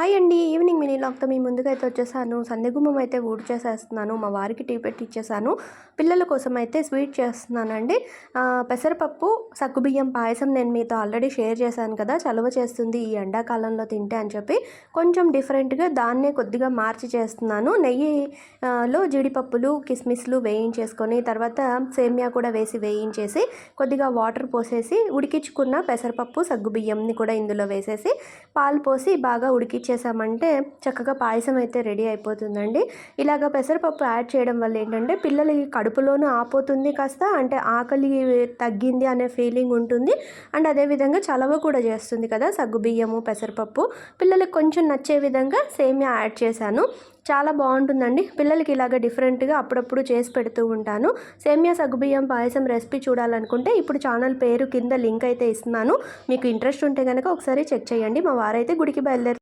Hi అండి. Evening mini లాక్తో మీ ముందుగా అయితే వచ్చేసాను. సందిగుమ్మం అయితే ఊడ్ చేసేస్తున్నాను మా వారికి టీ పెట్టి ఇచ్చేసాను. పిల్లల కోసం అయితే స్వీట్ చేస్తున్నానండి. పెసరపప్పు సగ్గుబియ్యం పాయసం నేను మీతో ఆల్రెడీ షేర్ చేశాను కదా చలువ చేస్తుంది ఈ ఎండాకాలంలో తింటే అని చెప్పి కొంచెం డిఫరెంట్గా దాన్నే కొద్దిగా మార్చి చేస్తున్నాను. నెయ్యి లో జీడిపప్పులు కిస్మిస్లు వేయించేసుకొని తర్వాత సేమియా కూడా వేసి వేయించేసి కొద్దిగా వాటర్ పోసేసి ఉడికించుకున్న పెసరపప్పు సగ్గుబియ్యంని కూడా ఇందులో వేసేసి పాలు పోసి బాగా ఉడికించి ఉడికిచ్చేసామంటే చక్కగా పాయసం అయితే రెడీ అయిపోతుందండి. ఇలాగ పెసరపప్పు యాడ్ చేయడం వల్ల ఏంటంటే పిల్లలకి కడుపులోనూ ఆపోతుంది కాస్త అంటే ఆకలి తగ్గింది అనే ఫీలింగ్ ఉంటుంది. అండ్ అదేవిధంగా చలవ కూడా చేస్తుంది కదా సగ్గుబియ్యము పెసరపప్పు. పిల్లలకి కొంచెం నచ్చే విధంగా సేమియా యాడ్ చేశాను. చాలా బాగుంటుందండి. పిల్లలకి ఇలాగ డిఫరెంట్గా అప్పుడప్పుడు చేసి పెడుతూ ఉంటాను. సేమియా సగ్గుబియ్యం పాయసం రెసిపీ చూడాలనుకుంటే ఇప్పుడు ఛానల్ పేరు కింద లింక్ అయితే ఇస్తున్నాను. మీకు ఇంట్రెస్ట్ ఉంటే కనుక ఒకసారి చెక్ చేయండి. మా వారైతే గుడికి బయలుదేరి